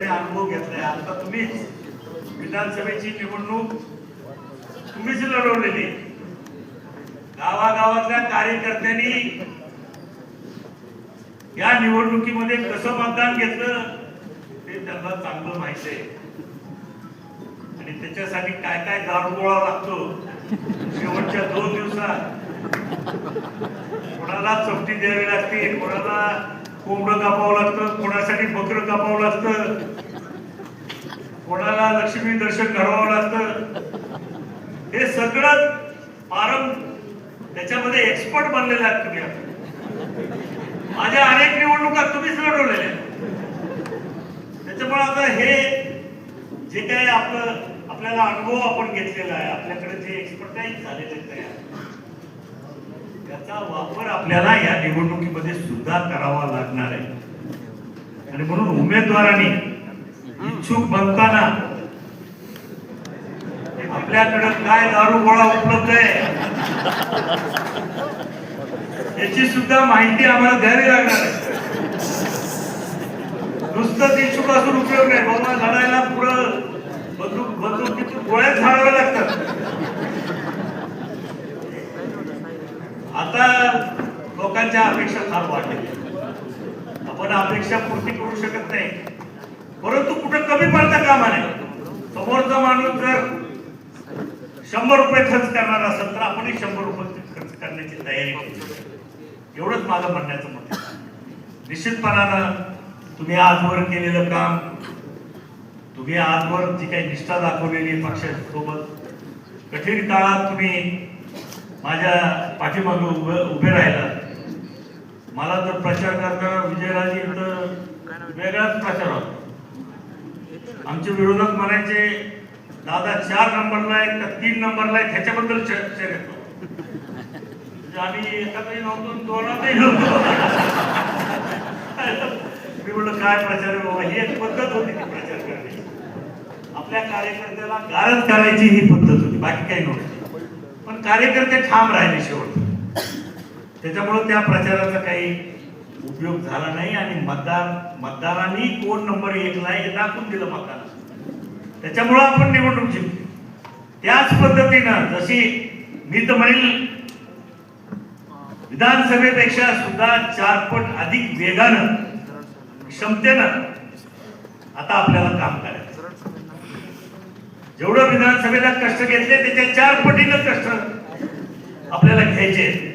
अनुभव घेतलाय आता तुम्हीच विधानसभेची निवडणूक तुम्हीच लढवलेली. गावागावातल्या कार्यकर्त्यांनी या निवडणुकीमध्ये कसं मतदान घेतलं ते त्यांना चांगलं माहीत आहे. आणि त्याच्यासाठी काय काय दारू गोळा लागतो शेवटच्या दोन दिवसात. कोणाला चपटी द्यावी लागते कोणाला कोंबडं कापावं लागतं कोणासाठी बकर कापावं लागतं. कोणाला लक्ष्मी दर्शन घडवावं लागतं. हे सगळं पारं त्याच्यामध्ये एक्सपर्ट बनलेले आहात तुम्ही माझ्या अनेक निवडणुका तुम्हीच लढवलेल्या त्याच्यामुळे आता हे जे काही आपलं आपल्याला अनुभव आपण घेतलेला आहे आपल्याकडे जे एक्सपर्टाईज झालेले त्याचा वापर आपल्याला या निवडणुकीमध्ये सुद्धा करावा लागणार आहे. आणि म्हणून उमेदवारांनी इच्छुक बनताना आपल्याकडे काय दारू गोळा उपलब्ध आहे? याची सुद्धा माहिती आम्हाला द्यावी लागणार आहे. नुसतंच इच्छुक असून उपयोग नाही. बाबा लढायला पुरं बदलू बदलू किती गोळ्यात झाडाव्या लागतात. आता लोकांच्या अपेक्षा फार वाटल्या आपण अपेक्षा पूर्ती करू शकत नाही. परंतु कुठं कमी पडता कामा नाही समोरचा माणूस जर शंभर रुपये खर्च करणार असेल तर आपणही शंभर रुपये खर्च करण्याची तयारी करू एवढंच माझं म्हणण्याचं मत निश्चितपणानं तुम्ही आजवर केलेलं काम तुम्ही आजवर जी काही निष्ठा दाखवलेली पक्षासोबत कठीण काळात तुम्ही माझ्या पाठीमागे उभे उभे राहिला मला तर प्रचार करताना विजयराजे तर वेगळाच प्रचार होता. आमचे विरोधक म्हणायचे दादा चार नंबरला आहे का तीन नंबरला आहे? ह्याच्याबद्दल चर्चा घेतो म्हणजे आम्ही एकातही नव्हतो दोनातही नव्हतो. मी म्हणलं काय प्रचार आहे बाबा? ही एक पद्धत होती ती प्रचार करण्याची. आपल्या कार्यकर्त्याला गारद करायची ही पद्धत होती बाकी काही नव्हती. पण कार्यकर्ते ठाम राहिले शेवट. त्याच्यामुळं त्या प्रचाराचा काही उपयोग झाला नाही आणि मतदार मतदारांनी कोण नंबर एकला आहे हे दाखवून दिलं मतदार त्याच्यामुळं आपण निवडणूक जिंकली. त्याच पद्धतीनं जशी मी तर म्हणेल विधानसभेपेक्षा सुद्धा चारपट अधिक वेगानं क्षमतेनं आता आपल्याला काम करायचं. जेवढं विधानसभेला कष्ट घेतले त्याच्या चार पटीनं कष्ट आपल्याला घ्यायचे आहेत.